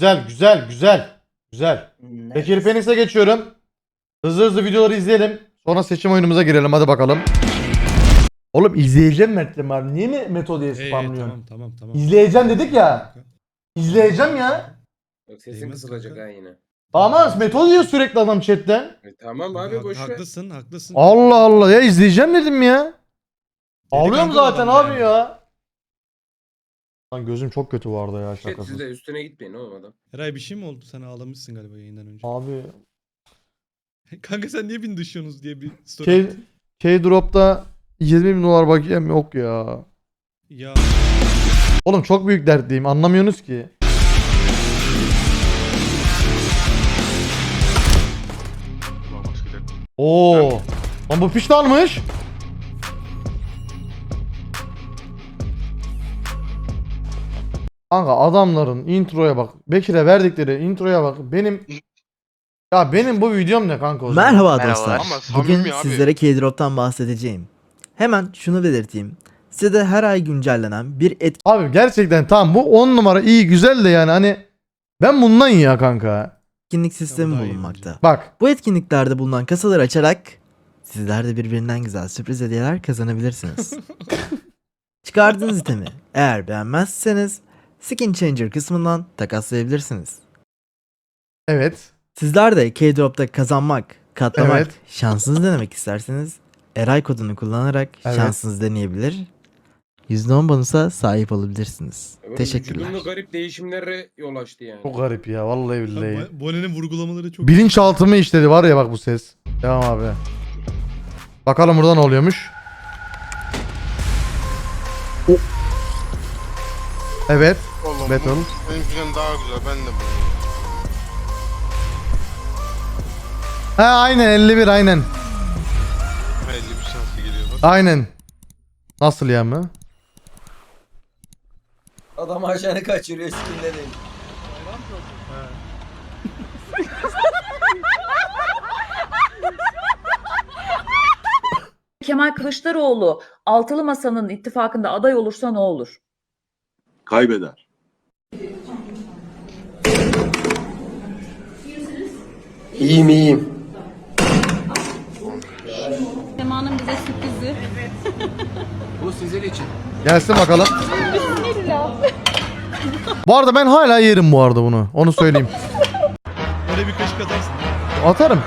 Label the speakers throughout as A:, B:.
A: güzel güzel güzel. Güzel. Bekir Phoenix'e geçiyorum. Hızlı hızlı videoları izleyelim. Sonra seçim oyunumuza girelim hadi bakalım. Oğlum izleyeceğim Mert'le abi. Niye mi Meto diye spamlıyorsun?
B: tamam tamam tamam.
A: İzleyeceğim dedik ya. İzleyeceğim ya.
C: Yok sesin
B: Değmez
C: kısılacak
B: kanka.
C: ha yine.
A: Ama Meto diyor sürekli adam chatten.
C: E, tamam abi
B: Hak-
C: boş ver.
B: Haklısın haklısın.
A: Allah Allah ya izleyeceğim dedim ya. Ağlıyorum
B: kanka
A: zaten
B: adam
A: abi
B: yani.
A: ya. Lan gözüm çok kötü vardı ya
C: Chat
A: şakasız.
C: siz de üstüne gitmeyin oğlum adam.
B: Eray bir şey mi oldu? Sen ağlamışsın galiba yayından önce.
A: Abi
B: Kanka sen niye beni dışıyorsunuz diye bir story
A: K. K-Drop'ta 20 bin dolar bakiyem yok ya.
B: Ya
A: Oğlum çok büyük dertliyim anlamıyorsunuz ki. Oo. Lan bu piş Kanka adamların introya bak. Bekir'e verdikleri introya bak. Benim ya benim bu videom ne kanka o zaman?
D: Merhaba dostlar.
E: Ama
D: Bugün
E: samimi abi.
D: sizlere K-Drop'tan bahsedeceğim. Hemen şunu belirteyim. Size her ay güncellenen bir
A: Abi gerçekten tamam bu 10 numara iyi güzel de yani hani ben bundan ya kanka.
D: etkinlik sistemi
B: daha iyi
D: bulunmakta.
A: Bak
D: Bu etkinliklerde bulunan kasaları açarak sizler de birbirinden güzel sürpriz hediyeler kazanabilirsiniz. Çıkardığınız itemi eğer beğenmezseniz Skin Changer kısmından takaslayabilirsiniz.
A: evet.
D: Sizler de K-Drop'ta kazanmak, katlamak,
A: Evet.
D: şansınızı denemek isterseniz Eray kodunu kullanarak
A: Evet.
D: şansınızı deneyebilir. %10 bonusa sahip olabilirsiniz. Teşekkürler.
C: Vücudumda garip değişimlere yol açtı yani.
A: Çok garip ya vallahi billahi.
B: Bo- Bone'nin vurgulamaları çok
A: Bilinçaltımı işledi var ya bak bu ses. Devam abi. Bakalım burada ne oluyormuş. Evet.
E: Oğlum
A: Beton.
E: bu benimkinden daha güzel ben de bunu.
A: Ha aynen 51 aynen.
E: 51 şanslı geliyor bak.
A: Aynen. Nasıl ya mı?
F: Adam ajanı kaçırıyor sikinde değil.
G: Kemal Kılıçdaroğlu altılı masanın ittifakında aday olursa ne olur?
H: kaybeder.
F: İyiyim iyiyim.
I: Sema'nın bize sürprizi.
F: Bu sizin için.
A: Gelsin bakalım. bu arada ben hala yerim bu arada bunu. Onu söyleyeyim.
B: Böyle bir kaşık atarsın.
A: Atarım.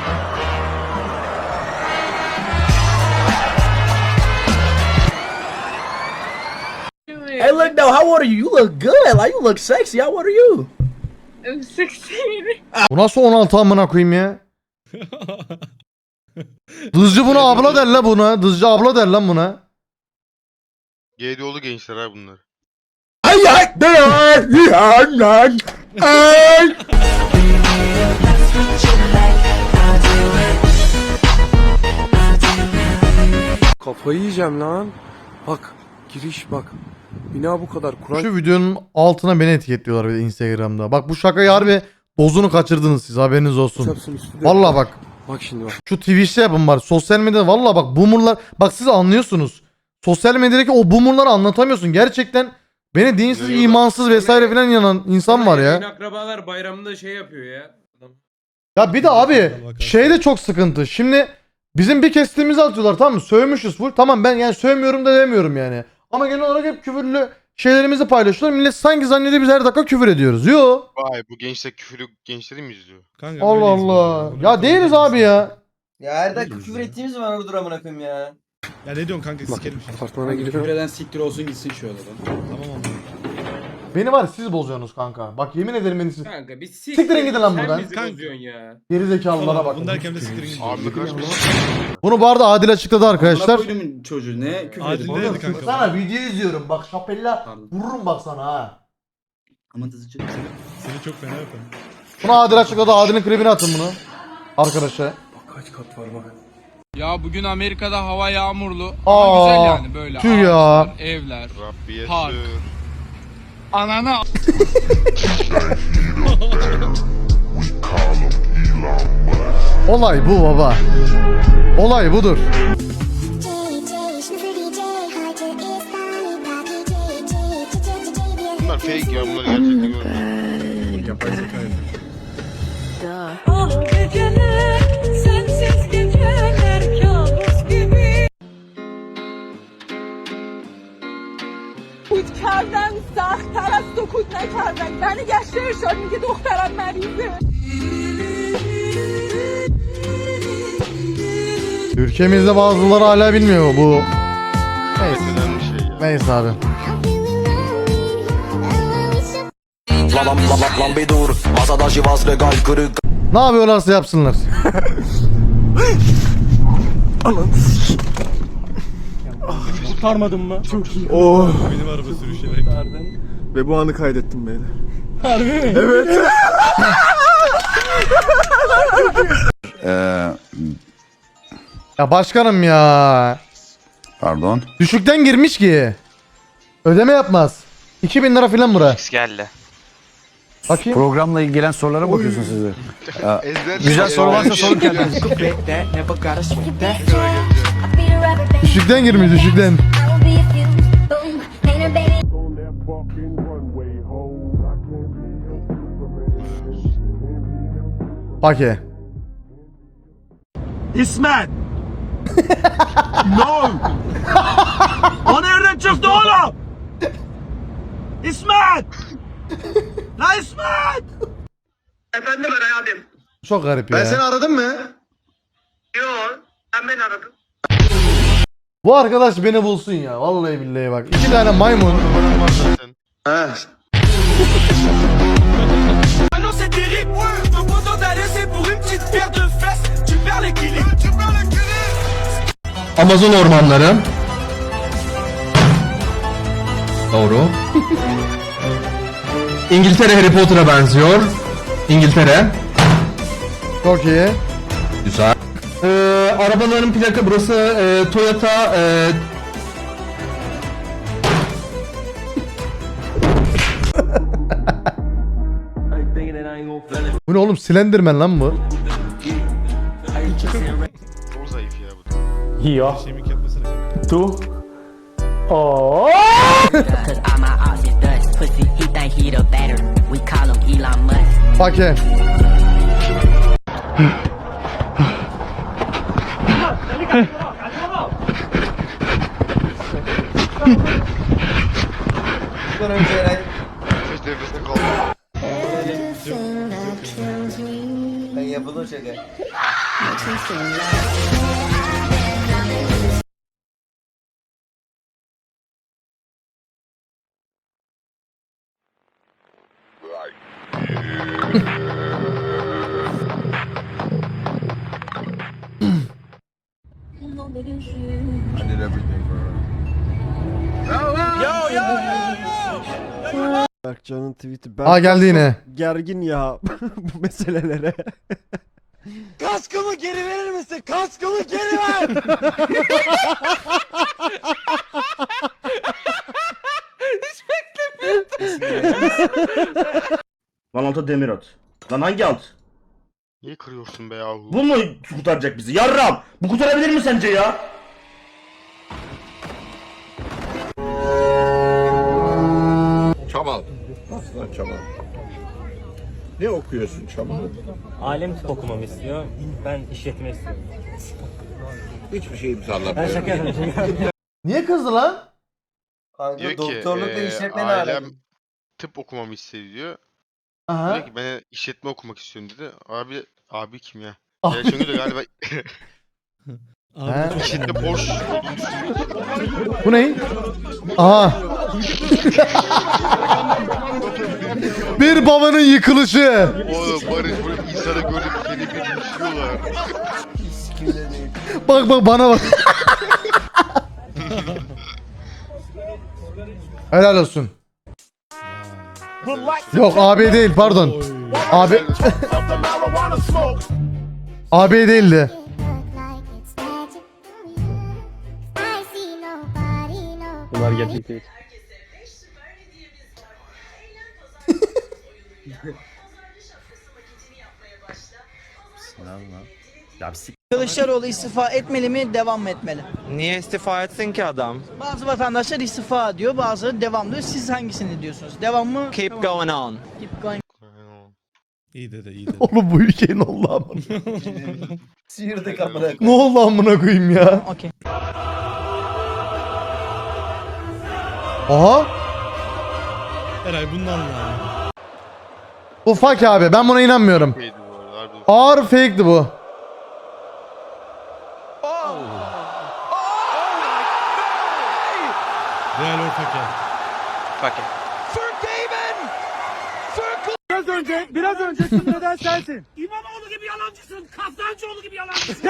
F: Hey look though, how old are you? You look good. Like you look sexy. How old are you?
A: Bu nasıl 16 amına koyayım ya? Dızcı buna abla der la buna. Dızcı abla der lan buna.
E: GDO'lu gençler ha bunlar.
F: Ay ay ay ay.
J: Kafayı yiyeceğim lan. Bak giriş bak. Bina bu kadar. Kur'an
A: Şu videonun altına beni etiketliyorlar bir de Instagram'da. Bak bu şakayı harbi dozunu kaçırdınız siz haberiniz olsun.
J: üstünde.
A: Valla bak
J: Bak şimdi bak.
A: şu Twitch'te yapın var. Sosyal medyada valla bak boomerlar bak siz anlıyorsunuz. Sosyal medyadaki o boomerları anlatamıyorsun. Gerçekten beni dinsiz,
E: Ne diyorlar?
A: imansız vesaire filan inanan insan var ya.
C: akrabalar bayramında şey yapıyor ya.
A: Ya bir de abi şey de çok sıkıntı. Şimdi bizim bir kestiğimizi atıyorlar tamam mı? Sövmüşüz full. Tamam ben yani sövmüyorum da demiyorum yani. Ama genel olarak hep küfürlü şeylerimizi paylaşıyorlar. Millet sanki zannediyor biz her dakika küfür ediyoruz. Yo.
E: Vay bu gençler küfürü gençleri mi izliyor?
B: Kanka
A: Allah
B: böyleyiz
A: Allah.
B: Bunu
A: Ya değiliz abi ya.
F: Ya her dakika küfür ettiğimiz var orada amına koyayım ya.
B: Ya ne diyorsun kanka sikerim
J: apartmana giriyorum.
F: eden siktir olsun gitsin şu odadan.
B: Tamam oğlum.
A: Beni var ya siz bozuyorsunuz kanka. Bak yemin ederim beni siz.
C: Kanka bir sik.
A: Siktirin gidin lan
C: Sen
A: buradan.
C: bizi
B: Kanka.
C: bozuyorsun ya.
A: Geri zekalılara bakın.
B: bunu derken de siktirin gidin.
E: Abi kaç bir
A: Bunu bu arada Adil açıkladı arkadaşlar.
F: çocuğu ne küfür
B: Adil
F: edip-
B: ne dedi kanka?
A: Sana video izliyorum. Bak şapella
F: Pardon.
A: vururum bak sana ha.
F: Ama dızcı.
B: Seni çok fena yaparım.
A: Bunu Adil açıkladı. Adil'in klibini atın bunu. Arkadaşlar.
J: Bak kaç kat var bak.
K: Ya bugün Amerika'da hava yağmurlu
A: Aa,
K: ama güzel yani böyle
A: tüh ya.
K: ağaçlar, evler.
E: Rabbiye
K: Park.
E: sür.
K: Ananı
A: Olay bu baba. Olay budur.
E: Bunlar fake ya bunlar
I: بود کردن سختتر از سکوت نکردن من گشته ارشاد میگه دخترم مریضه
A: Ülkemizde bazıları hala bilmiyor bu. Neyse.
E: Önemli şey ya.
A: Neyse abi.
F: Lan lan lan lan bir dur. Masada şivas legal kırık.
A: Ne yapıyorlarsa yapsınlar.
J: Kurtarmadın mı? Çok iyi.
B: Benim araba sürüşerek.
J: Ve bu anı kaydettim beyler.
A: Ya başkanım ya.
H: Pardon.
A: Düşükten girmiş ki. Ödeme yapmaz. 2000 lira falan bura.
E: geldi.
A: Bakayım.
H: Programla ilgilenen sorulara bakıyorsun siz de.
E: Ezber
H: Güzel soru varsa sorun kendiniz.
A: Düşükten girmiş düşükten. Paki.
J: İsmet! no! o nereden çıktı oğlum? İsmet! La İsmet!
F: Efendim Eray abim.
A: Çok garip ya.
F: aradım mı? Yok. Sen beni aradın.
A: Bu arkadaş beni bulsun ya. Vallahi billahi bak. İki tane maymun.
F: He.
K: Amazon ormanları. Doğru. İngiltere Harry Potter'a benziyor. İngiltere.
A: Çok iyi.
K: Güzel. Arabaların plaka burası e, Toyota e,
A: Bu ne oğlum? Slenderman lan bu.
E: Çok zayıf ya bu.
J: Hier,
B: Şemik yapmasına.
J: du. Oh!
A: Paki.
E: Nefes
J: Berkcan'ın tweet'i. Ben
A: Aa geldi yine.
J: gergin ya bu meselelere. Kaskımı geri verir misin? Kaskımı geri ver!
F: Alta demir at. Lan hangi alt?
E: Niye kırıyorsun be yahu?
F: Bu mu kurtaracak bizi? Yarram! Bu kurtarabilir mi sence ya?
H: Çamal. Aslan Çamal. Ne okuyorsun Çamal?
J: Alem tıp okumamı istiyor. Ben işletme istiyorum.
H: Hiçbir şey imzalamıyorum.
A: Niye kızdı lan?
E: Diyor ki eee, ailem tıp okumamı istedi diyor.
A: Aha.
E: Diyor ki ben işletme okumak istiyorum dedi. Abi abi kim ya? Ya çünkü de galiba
B: Abi
A: He?
B: çok
E: işletme boş olduğunu düşünüyor.
A: Bu ne? Aha. Bir babanın yıkılışı.
E: Oğlum Barış böyle insanı görüp seni bir.
A: Bak bak bana bak. Helal olsun. Yok abi değil pardon. Abi abi değildi.
J: Bunlar gerçek değil.
F: Kılıçdaroğlu istifa etmeli mi, devam mı etmeli?
K: Niye istifa etsin ki adam?
F: Bazı vatandaşlar istifa diyor, bazıları devam diyor. Siz hangisini diyorsunuz? Devam mı?
K: Keep going on.
F: Keep going.
B: İyi dedi iyi dedi.
A: Oğlum bu ülkenin oldu amına.
F: Sıyırdık amına
A: ne oldu amına koyayım ya? Aha.
B: Eray bundan mı?
A: Bu fake abi. Ben buna inanmıyorum.
E: Şeydi bu arada.
A: Ağır fake'di bu.
B: Real Ortaka.
J: Biraz önce, biraz önce küfreden sensin. İmamoğlu gibi yalancısın. Kaftancıoğlu gibi yalancısın.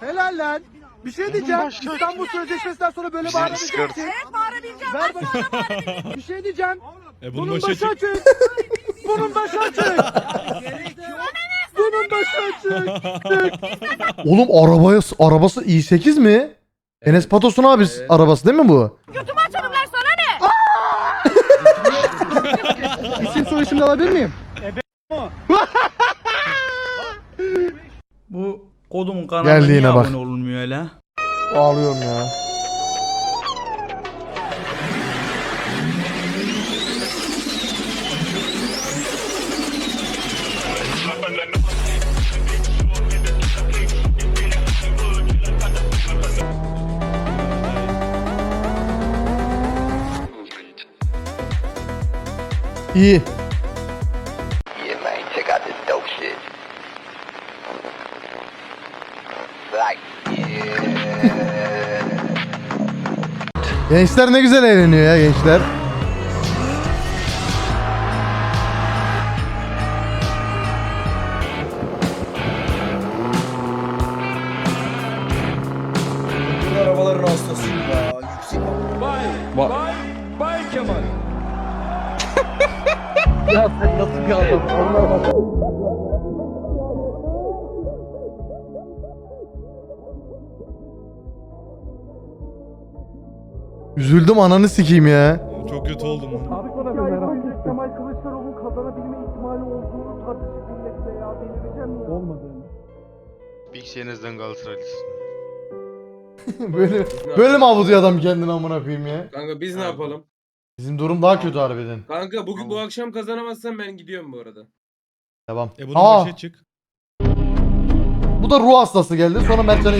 J: Helal lan. Bir şey diyeceğim. İstanbul Sözleşmesi'nden sonra böyle bağırabileceksin.
I: Evet bağırabileceğim.
J: Ver bak. Bir şey diyeceğim.
B: E bunun
J: Bunun
B: başı
J: başı
B: açık.
J: açık. Bunun başı açık.
A: Oğlum arabaya arabası i8 mi? Enes Patos'un abi
C: Evet.
A: arabası değil mi bu?
I: Götümü açarımlar sana ne?
J: İsim soy isim de alabilir miyim?
F: Bu kodumun kanalına
A: Geldi
F: niye
A: yine bak.
F: abone olunmuyor hele?
A: Ağlıyorum ya. İyi. Gençler ne güzel eğleniyor ya gençler. Üzüldüm ananı sikeyim ya.
B: Çok kötü oldum lan.
J: Abi bana bir merak Kemal Kılıçdaroğlu'nun kazanabilme ihtimali olduğunu tartışıp millette ya. Delireceğim ya. Olmadığını.
E: Bilgisayarınızdan Galatasaraylısın.
A: böyle böyle mi avutuyor adam kendini amına koyayım ya?
C: Kanka biz ne yapalım?
A: Bizim durum daha kötü harbiden.
C: Kanka bugün bu akşam kazanamazsam ben gidiyorum bu arada.
A: Devam.
B: E bunun
A: Aa,
B: başı açık.
A: bu da ruh hastası geldi. Sonra Mertcan'ı